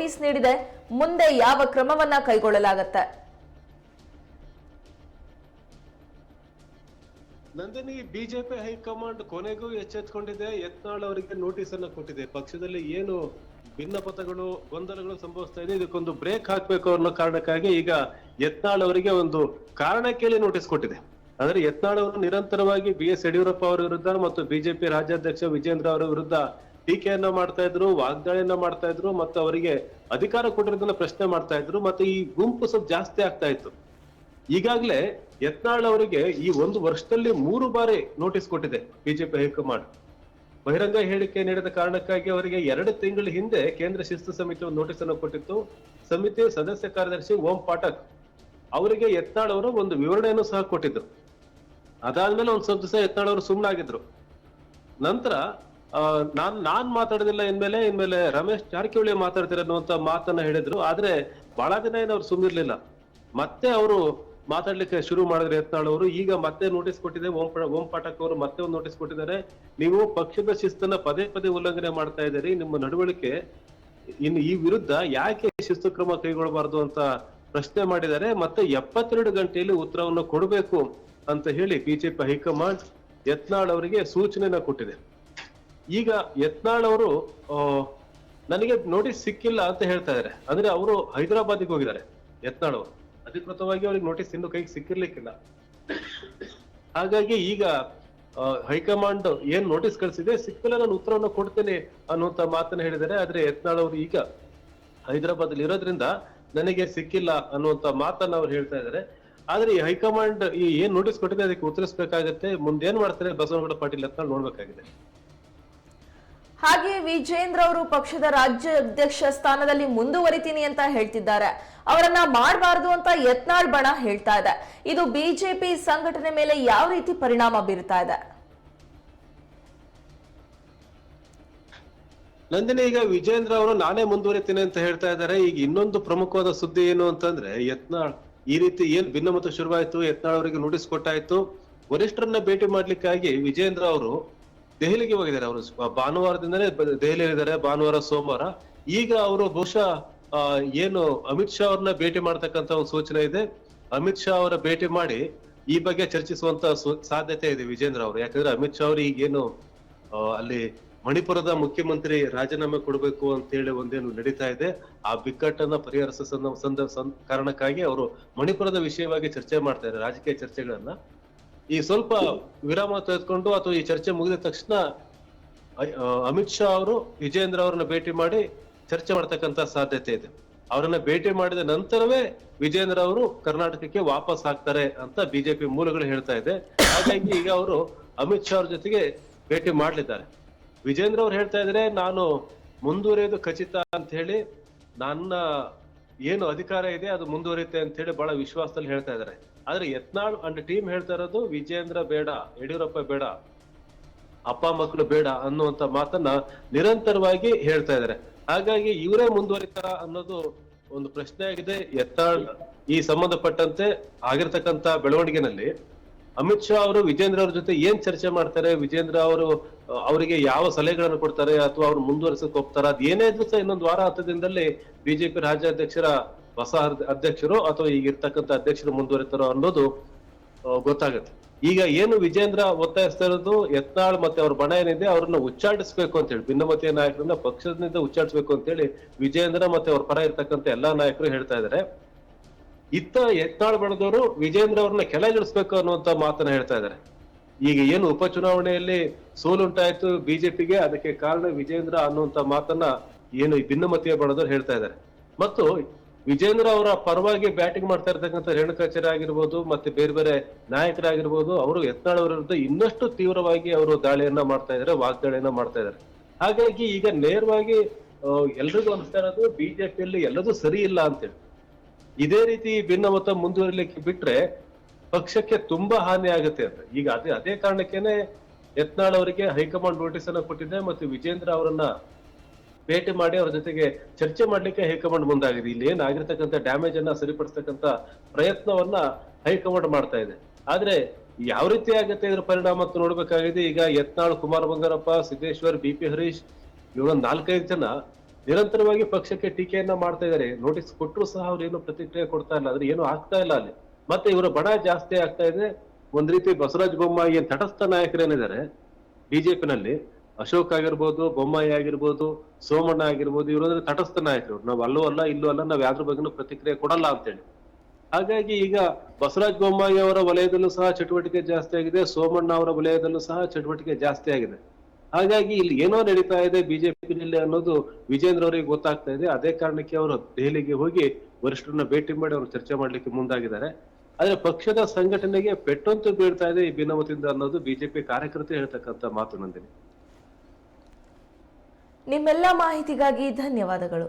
Notice ನೀಡಿದೆ. ಮುಂದೆ ಯಾವ ಕ್ರಮವನ್ನ ಕೈಗೊಳ್ಳಲಾಗುತ್ತೆ? ನಂದಿನಿ, ಬಿಜೆಪಿ ಹೈಕಮಾಂಡ್ ಕೊನೆಗೂ ಎಚ್ಚೆತ್ಕೊಂಡಿದೆ. ಯತ್ನಾಳ್ ಅವರಿಗೆ ನೋಟಿಸ್ ಅನ್ನ ಕೊಟ್ಟಿದೆ. ಪಕ್ಷದಲ್ಲಿ ಏನು ಭಿನ್ನಪಥಗಳು ಗೊಂದಲಗಳು ಸಂಭವಿಸ್ತಾ ಇದೆ. ಇದಕ್ಕೊಂದು ಬ್ರೇಕ್ ಹಾಕ್ಬೇಕು ಅನ್ನೋ ಕಾರಣಕ್ಕಾಗಿ ಈಗ ಯತ್ನಾಳ್ ಅವರಿಗೆ ಒಂದು ಕಾರಣ ಕೇಳಿ ನೋಟಿಸ್ ಕೊಟ್ಟಿದೆ. ಅಂದ್ರೆ ಯತ್ನಾಳ್ ಅವರು ನಿರಂತರವಾಗಿ ಬಿ ಎಸ್ ಯಡಿಯೂರಪ್ಪ ಅವರ ವಿರುದ್ಧ ಮತ್ತು ಬಿಜೆಪಿ ರಾಜ್ಯಾಧ್ಯಕ್ಷ ವಿಜೇಂದ್ರ ಅವರ ವಿರುದ್ಧ ಟೀಕೆಯನ್ನ ಮಾಡ್ತಾ ಇದ್ರು, ವಾಗ್ದಾಳಿಯನ್ನ ಮಾಡ್ತಾ ಇದ್ರು, ಮತ್ತೆ ಅವರಿಗೆ ಅಧಿಕಾರ ಕೊಟ್ಟಿರೋದನ್ನ ಪ್ರಶ್ನೆ ಮಾಡ್ತಾ ಇದ್ರು, ಮತ್ತೆ ಈ ಗುಂಪು ಸ್ವಲ್ಪ ಜಾಸ್ತಿ ಆಗ್ತಾ ಇತ್ತು. ಈಗಾಗಲೇ ಯತ್ನಾಳ್ ಅವರಿಗೆ ಈ ಒಂದು ವರ್ಷದಲ್ಲಿ ಮೂರು ಬಾರಿ ನೋಟಿಸ್ ಕೊಟ್ಟಿದೆ ಬಿಜೆಪಿ ಹೈಕಮಾಂಡ್. ಬಹಿರಂಗ ಹೇಳಿಕೆ ನೀಡಿದ ಕಾರಣಕ್ಕಾಗಿ ಅವರಿಗೆ ಎರಡು ತಿಂಗಳ ಹಿಂದೆ ಕೇಂದ್ರ ಶಿಸ್ತು ಸಮಿತಿ ಒಂದು ನೋಟಿಸ್ ಅನ್ನು ಕೊಟ್ಟಿತ್ತು. ಸಮಿತಿ ಸದಸ್ಯ ಕಾರ್ಯದರ್ಶಿ ಓಂ ಪಾಠಕ್ ಅವರಿಗೆ ಯತ್ನಾಳ್ ಅವರು ಒಂದು ವಿವರಣೆಯನ್ನು ಸಹ ಕೊಟ್ಟಿದ್ರು. ಅದಾದ್ಮೇಲೆ ಒಂದು ಸ್ವಲ್ಪ ದಿವಸ ಯತ್ನಾಳ್ ಅವರು ಸುಮ್ಮನಾಗಿದ್ರು ನಂತರ ನಾನ್ ನಾನ್ ಮಾತಾಡೋದಿಲ್ಲ ಇನ್ಮೇಲೆ ಇನ್ಮೇಲೆ ರಮೇಶ್ ಜಾರಕಿಹೊಳಿ ಮಾತಾಡ್ತಾರೆ ಅನ್ನುವಂತ ಮಾತನ್ನ ಹೇಳಿದ್ರು. ಆದ್ರೆ ಬಹಳ ದಿನ ಏನು ಅವ್ರು ಸುಮ್ಮಿರ್ಲಿಲ್ಲ ಮತ್ತೆ ಅವರು ಮಾತಾಡ್ಲಿಕ್ಕೆ ಶುರು ಮಾಡಿದ್ರೆ ಯತ್ನಾಳ್ ಅವರು. ಈಗ ಮತ್ತೆ ನೋಟಿಸ್ ಕೊಟ್ಟಿದೆ. ಓಂ ಓಂ ಪಾಠಕ್ ಅವರು ಮತ್ತೆ ಒಂದು ನೋಟಿಸ್ ಕೊಟ್ಟಿದ್ದಾರೆ. ನೀವು ಪಕ್ಷದ ಶಿಸ್ತನ್ನ ಪದೇ ಪದೇ ಉಲ್ಲಂಘನೆ ಮಾಡ್ತಾ ಇದ್ದೀರಿ. ನಿಮ್ಮ ನಡವಳಿಕೆ ಇನ್ನು ಈ ವಿರುದ್ಧ ಯಾಕೆ ಶಿಸ್ತು ಕ್ರಮ ಕೈಗೊಳ್ಳಬಾರದು ಅಂತ ಪ್ರಶ್ನೆ ಮಾಡಿದ್ದಾರೆ. ಮತ್ತೆ ಎಪ್ಪತ್ತೆರಡು ಗಂಟೆಯಲ್ಲಿ ಉತ್ತರವನ್ನು ಕೊಡಬೇಕು ಅಂತ ಹೇಳಿ ಬಿಜೆಪಿ ಹೈಕಮಾಂಡ್ ಯತ್ನಾಳ್ ಅವರಿಗೆ ಸೂಚನೆಯನ್ನ ಕೊಟ್ಟಿದೆ. ಈಗ ಯತ್ನಾಳ್ ಅವರು ನನಗೆ ನೋಟಿಸ್ ಸಿಕ್ಕಿಲ್ಲ ಅಂತ ಹೇಳ್ತಾ ಇದಾರೆ ಅಂದ್ರೆ ಅವರು ಹೈದರಾಬಾದಿಗೆ ಹೋಗಿದ್ದಾರೆ, ಯತ್ನಾಳ್ ಅವರು. ಅಧಿಕೃತವಾಗಿ ಅವ್ರಿಗೆ ನೋಟಿಸ್ ಇನ್ನು ಕೈಗೆ ಸಿಕ್ಕಿರ್ಲಿಕ್ಕಿಲ್ಲ. ಹಾಗಾಗಿ ಈಗ ಹೈಕಮಾಂಡ್ ಏನ್ ನೋಟಿಸ್ ಕಳಿಸಿದೆ, ಸಿಕ್ಕಿಲ್ಲ, ನಾನು ಉತ್ತರವನ್ನು ಕೊಡ್ತೇನೆ ಅನ್ನುವಂತ ಮಾತನ್ನ ಹೇಳಿದ್ದಾರೆ. ಆದ್ರೆ ಯತ್ನಾಳ್ ಅವರು ಈಗ ಹೈದರಾಬಾದ್ ಅಲ್ಲಿ ಇರೋದ್ರಿಂದ ನನಗೆ ಸಿಕ್ಕಿಲ್ಲ ಅನ್ನುವಂತ ಮಾತನ್ನ ಅವ್ರು ಹೇಳ್ತಾ ಇದ್ದಾರೆ. ಆದ್ರೆ ಈ ಹೈಕಮಾಂಡ್ ಈ ಏನ್ ನೋಟಿಸ್ ಕೊಟ್ಟಿದೆ, ಅದಕ್ಕೆ ಉತ್ತರಿಸಬೇಕಾಗತ್ತೆ. ಮುಂದೆ ಏನ್ ಮಾಡ್ತಾರೆ ಬಸವನಗೌಡ ಪಾಟೀಲ್, ಯತ್ನಾಳ್ ನೋಡ್ಬೇಕಾಗಿದೆ. ಹಾಗೆ ವಿಜೇಂದ್ರ ಅವರು ಪಕ್ಷದ ರಾಜ್ಯ ಅಧ್ಯಕ್ಷ ಸ್ಥಾನದಲ್ಲಿ ಮುಂದುವರಿತೀನಿ ಅಂತ ಹೇಳ್ತಿದ್ದಾರೆ. ಅವರನ್ನ ಮಾಡಬಾರದು ಅಂತ ಯತ್ನಾಳ್ ಬಣ ಹೇಳ್ತಾ ಇದೆ. ಇದು ಬಿಜೆಪಿ ಸಂಘಟನೆ ಮೇಲೆ ಯಾವ ರೀತಿ ಪರಿಣಾಮ ಬೀರ್ತಾ ಇದೆ? ನಂದಿನಿ, ಈಗ ವಿಜೇಂದ್ರ ಅವರು ನಾನೇ ಮುಂದುವರಿತೀನಿ ಅಂತ ಹೇಳ್ತಾ ಇದ್ದಾರೆ. ಈಗ ಇನ್ನೊಂದು ಪ್ರಮುಖವಾದ ಸುದ್ದಿ ಏನು ಅಂತಂದ್ರೆ, ಯತ್ನಾಳ್ ಈ ರೀತಿ ಏನ್ ಭಿನ್ನಮತ ಶುರುವಾಯ್ತು, ಯತ್ನಾಳ್ ಅವರಿಗೆ ನೋಟಿಸ್ ಕೊಟ್ಟಾಯ್ತು. ವರಿಷ್ಠರನ್ನ ಭೇಟಿ ಮಾಡ್ಲಿಕ್ಕಾಗಿ ವಿಜೇಂದ್ರ ಅವರು ದೆಹಲಿಗೆ ಹೋಗಿದ್ದಾರೆ ಅವರು. ಭಾನುವಾರದಿಂದಲೇ ದೆಹಲಿಯಲ್ಲಿ ದೆಹಲಿಯಲ್ಲಿದ್ದಾರೆ ಭಾನುವಾರ, ಸೋಮವಾರ. ಈಗ ಅವರು ಬಹುಶಃ ಏನು ಅಮಿತ್ ಶಾ ಅವ್ರನ್ನ ಭೇಟಿ ಮಾಡ್ತಕ್ಕಂತ ಒಂದು ಸೂಚನೆ ಇದೆ. ಅಮಿತ್ ಶಾ ಅವರ ಭೇಟಿ ಮಾಡಿ ಈ ಬಗ್ಗೆ ಚರ್ಚಿಸುವಂತ ಸಾಧ್ಯತೆ ಇದೆ ವಿಜೇಂದ್ರ ಅವರು. ಯಾಕಂದ್ರೆ ಅಮಿತ್ ಶಾ ಅವರು ಈಗೇನು ಅಲ್ಲಿ ಮಣಿಪುರದ ಮುಖ್ಯಮಂತ್ರಿ ರಾಜೀನಾಮೆ ಕೊಡಬೇಕು ಅಂತ ಹೇಳಿ ಒಂದೇನು ನಡೀತಾ ಇದೆ. ಆ ಬಿಕ್ಕಟ್ಟನ್ನ ಪರಿಹರಿಸ ಕಾರಣಕ್ಕಾಗಿ ಅವರು ಮಣಿಪುರದ ವಿಷಯವಾಗಿ ಚರ್ಚೆ ಮಾಡ್ತಾ ಇದ್ದಾರೆ. ರಾಜಕೀಯ ಚರ್ಚೆಗಳನ್ನ. ಈ ಸ್ವಲ್ಪ ವಿರಾಮ ತೆಗೆದುಕೊಂಡು ಅಥವಾ ಈ ಚರ್ಚೆ ಮುಗಿದ ತಕ್ಷಣ ಅಮಿತ್ ಶಾ ಅವರು, ವಿಜೇಂದ್ರ ಅವರನ್ನ ಭೇಟಿ ಮಾಡಿ ಚರ್ಚೆ ಮಾಡ್ತಕ್ಕಂತ ಸಾಧ್ಯತೆ ಇದೆ. ಅವರನ್ನ ಭೇಟಿ ಮಾಡಿದ ನಂತರವೇ ವಿಜೇಂದ್ರ ಅವರು ಕರ್ನಾಟಕಕ್ಕೆ ವಾಪಸ್ ಆಗ್ತಾರೆ ಅಂತ ಬಿಜೆಪಿ ಮೂಲಗಳು ಹೇಳ್ತಾ ಇದೆ. ಹಾಗಾಗಿ ಈಗ ಅವರು ಅಮಿತ್ ಶಾ ಅವ್ರ ಜೊತೆಗೆ ಭೇಟಿ ಮಾಡ್ಲಿದ್ದಾರೆ. ವಿಜೇಂದ್ರ ಅವ್ರು ಹೇಳ್ತಾ ಇದ್ರೆ ನಾನು ಮುಂದುವರಿಯೋದು ಖಚಿತ ಅಂತ ಹೇಳಿ ನನ್ನ ಏನು ಅಧಿಕಾರ ಇದೆ, ಅದು ಮುಂದುವರಿಯುತ್ತೆ ಅಂತ ಹೇಳಿ ಬಹಳ ವಿಶ್ವಾಸದಲ್ಲಿ ಹೇಳ್ತಾ ಇದ್ದಾರೆ. ಆದ್ರೆ ಯತ್ನಾಳ್ ಅಂಡ್ ಟೀಮ್ ಹೇಳ್ತಾ ಇರೋದು ವಿಜೇಂದ್ರ ಬೇಡ, ಯಡಿಯೂರಪ್ಪ ಬೇಡ, ಅಪ್ಪ ಮಕ್ಕಳು ಬೇಡ ಅನ್ನುವಂತ ಮಾತನ್ನ ನಿರಂತರವಾಗಿ ಹೇಳ್ತಾ ಇದ್ದಾರೆ. ಹಾಗಾಗಿ ಇವರೇ ಮುಂದುವರಿತಾರ ಅನ್ನೋದು ಒಂದು ಪ್ರಶ್ನೆ ಆಗಿದೆ. ಯತ್ನಾಳ್ ಈ ಸಂಬಂಧಪಟ್ಟಂತೆ ಆಗಿರ್ತಕ್ಕಂತ ಬೆಳವಣಿಗೆನಲ್ಲಿ ಅಮಿತ್ ಶಾ ಅವರು ವಿಜೇಂದ್ರ ಅವ್ರ ಜೊತೆ ಏನ್ ಚರ್ಚೆ ಮಾಡ್ತಾರೆ? ವಿಜೇಂದ್ರ ಅವರು ಅವರಿಗೆ ಯಾವ ಸಲಹೆಗಳನ್ನು ಕೊಡ್ತಾರೆ ಅಥವಾ ಅವ್ರು ಮುಂದುವರಿಸಕ್ ಹೋಗ್ತಾರ? ಅದ್ ಏನೇ ಇದ್ರೂ ಸಹ ಇನ್ನೊಂದು ವಾರ ಹತ್ತು ದಿನದಲ್ಲಿ ಬಿಜೆಪಿ ರಾಜ್ಯಾಧ್ಯಕ್ಷರ ಹೊಸ ಅಧ್ಯಕ್ಷರು ಅಥವಾ ಈಗ ಇರ್ತಕ್ಕಂಥ ಅಧ್ಯಕ್ಷರು ಮುಂದುವರಿತಾರೋ ಅನ್ನೋದು ಗೊತ್ತಾಗುತ್ತೆ. ಈಗ ಏನು ವಿಜೇಂದ್ರ ಒತ್ತಾಯಿಸ್ತಾ ಇರೋದು? ಯತ್ನಾಳ್ ಮತ್ತೆ ಅವ್ರ ಬಣ ಏನಿದೆ ಅವ್ರನ್ನ ಉಚ್ಚಾಟಿಸ್ಬೇಕು ಅಂತ ಹೇಳಿ, ಭಿನ್ನಮತೀಯ ನಾಯಕರನ್ನ ಪಕ್ಷದಿಂದ ಉಚ್ಚಾಟಿಸ್ಬೇಕು ಅಂತ ಹೇಳಿ ವಿಜೇಂದ್ರ ಮತ್ತೆ ಅವ್ರ ಪರ ಇರ್ತಕ್ಕಂಥ ಎಲ್ಲಾ ನಾಯಕರು ಹೇಳ್ತಾ ಇದ್ದಾರೆ ಇತ್ತ ಎತ್ತಾಳ್ ಬಣದವರು ವಿಜೇಂದ್ರ ಅವ್ರನ್ನ ಕೆಳಗಿಳಿಸ್ಬೇಕು ಅನ್ನುವಂತ ಮಾತನ್ನ ಹೇಳ್ತಾ ಇದ್ದಾರೆ. ಈಗ ಏನು ಉಪಚುನಾವಣೆಯಲ್ಲಿ ಸೋಲುಂಟಾಯ್ತು ಬಿಜೆಪಿಗೆ, ಅದಕ್ಕೆ ಕಾರಣ ವಿಜೇಂದ್ರ ಅನ್ನುವಂತ ಮಾತನ್ನ ಏನು ಭಿನ್ನಮತೀಯ ಬಣದವ್ರು ಹೇಳ್ತಾ ಇದ್ದಾರೆ. ಮತ್ತು ವಿಜೇಂದ್ರ ಅವರ ಪರವಾಗಿ ಬ್ಯಾಟಿಂಗ್ ಮಾಡ್ತಾ ಇರ್ತಕ್ಕಂಥ ರೇಣುಕಾಚಾರ್ಯ ಆಗಿರ್ಬೋದು, ಮತ್ತೆ ಬೇರೆ ಬೇರೆ ನಾಯಕರಾಗಿರ್ಬೋದು, ಅವರು ಯತ್ನಾಳ್ ವಿರುದ್ಧ ಇನ್ನಷ್ಟು ತೀವ್ರವಾಗಿ ಅವರು ದಾಳಿಯನ್ನ ಮಾಡ್ತಾ ಇದ್ದಾರೆ, ವಾಗ್ದಾಳಿಯನ್ನ ಮಾಡ್ತಾ ಇದ್ದಾರೆ. ಹಾಗಾಗಿ ಈಗ ನೇರವಾಗಿ ಎಲ್ರಿಗೂ ಅನಿಸ್ತಾ ಇರೋದು ಬಿಜೆಪಿಯಲ್ಲಿ ಎಲ್ಲದೂ ಸರಿ ಇಲ್ಲ ಅಂತೇಳಿ. ಇದೇ ರೀತಿ ಭಿನ್ನಮತ ಮುಂದುವರಿಲಿಕ್ಕೆ ಬಿಟ್ರೆ ಪಕ್ಷಕ್ಕೆ ತುಂಬಾ ಹಾನಿ ಆಗುತ್ತೆ ಅಂತ. ಈಗ ಅದೇ ಅದೇ ಕಾರಣಕ್ಕೇನೆ ಯತ್ನಾಳ್ ಅವರಿಗೆ ಹೈಕಮಾಂಡ್ ನೋಟಿಸ್ ಅನ್ನ ಕೊಟ್ಟಿದೆ ಮತ್ತು ವಿಜೇಂದ್ರ ಅವರನ್ನ ಭೇಟಿ ಮಾಡಿ ಅವರ ಜೊತೆಗೆ ಚರ್ಚೆ ಮಾಡ್ಲಿಕ್ಕೆ ಹೈಕಮಾಂಡ್ ಮುಂದಾಗಿದೆ. ಇಲ್ಲಿ ಏನ್ ಆಗಿರ್ತಕ್ಕಂಥ ಡ್ಯಾಮೇಜ್ ಅನ್ನ ಸರಿಪಡಿಸ್ತಕ್ಕಂಥ ಪ್ರಯತ್ನವನ್ನ ಹೈಕಮಾಂಡ್ ಮಾಡ್ತಾ ಇದೆ. ಆದ್ರೆ ಯಾವ ರೀತಿ ಆಗುತ್ತೆ ಇದ್ರ ಪರಿಣಾಮ ಅಂತ ನೋಡ್ಬೇಕಾಗಿದೆ. ಈಗ ಯತ್ನಾಳ್ ಕುಮಾರ್ ಬಂಗಾರಪ್ಪ, ಸಿದ್ದೇಶ್ವರ್, ಬಿ ಪಿ ಹರೀಶ್ ಇವರೊಂದ್ ನಾಲ್ಕೈದು ಜನ ನಿರಂತರವಾಗಿ ಪಕ್ಷಕ್ಕೆ ಟೀಕೆಯನ್ನ ಮಾಡ್ತಾ ಇದ್ದಾರೆ. ನೋಟಿಸ್ ಕೊಟ್ಟರು ಸಹ ಅವ್ರು ಏನು ಪ್ರತಿಕ್ರಿಯೆ ಕೊಡ್ತಾ ಇಲ್ಲ. ಆದ್ರೆ ಏನು ಆಗ್ತಾ ಇಲ್ಲ ಅಲ್ಲಿ. ಮತ್ತೆ ಇವರ ಬಡ ಜಾಸ್ತಿ ಆಗ್ತಾ ಇದೆ. ಒಂದ್ ರೀತಿ ಬಸವರಾಜ ಬೊಮ್ಮಾಯಿ ತಟಸ್ಥ ನಾಯಕರೇನಿದ್ದಾರೆ, ಬಿಜೆಪಿನಲ್ಲಿ. ಅಶೋಕ್ ಆಗಿರ್ಬೋದು, ಬೊಮ್ಮಾಯಿ ಆಗಿರ್ಬೋದು, ಸೋಮಣ್ಣ ಆಗಿರ್ಬೋದು, ಇವರು ತಟಸ್ಥ ನಾಯಕರು. ನಾವು ಅಲ್ಲೂ ಅಲ್ಲ, ಇಲ್ಲೂ ಅಲ್ಲ, ನಾವ್ ಯಾವ್ದ್ರ ಬಗ್ಗೆನೂ ಪ್ರತಿಕ್ರಿಯೆ ಕೊಡಲ್ಲ ಅಂತೇಳಿ. ಹಾಗಾಗಿ ಈಗ ಬಸವರಾಜ ಬೊಮ್ಮಾಯಿ ಅವರ ವಲಯದಲ್ಲೂ ಸಹ ಚಟುವಟಿಕೆ ಜಾಸ್ತಿ ಆಗಿದೆ. ಸೋಮಣ್ಣ ಅವರ ವಲಯದಲ್ಲೂ ಸಹ ಚಟುವಟಿಕೆ ಜಾಸ್ತಿ ಆಗಿದೆ. ಹಾಗಾಗಿ ಇಲ್ಲಿ ಏನೋ ನಡೀತಾ ಇದೆ ಬಿಜೆಪಿನಲ್ಲಿ ಅನ್ನೋದು ವಿಜೇಂದ್ರ ಅವರಿಗೆ ಗೊತ್ತಾಗ್ತಾ ಇದೆ. ಅದೇ ಕಾರಣಕ್ಕೆ ಅವರು ದೆಹಲಿಗೆ ಹೋಗಿ ವರಿಷ್ಠರನ್ನ ಭೇಟಿ ಮಾಡಿ ಅವರು ಚರ್ಚೆ ಮಾಡ್ಲಿಕ್ಕೆ ಮುಂದಾಗಿದ್ದಾರೆ. ಆದ್ರೆ ಪಕ್ಷದ ಸಂಘಟನೆಗೆ ಪೆಟ್ಟಂತೂ ಬೀಳ್ತಾ ಇದೆ ಈ ಭಿನ್ನಮತದಿಂದ ಅನ್ನೋದು ಬಿಜೆಪಿ ಕಾರ್ಯಕರ್ತರು ಹೇಳ್ತಕ್ಕಂಥ ಮಾತು ನಂದಿನಿ. ನಿಮ್ಮೆಲ್ಲ ಮಾಹಿತಿಗಾಗಿ ಧನ್ಯವಾದಗಳು.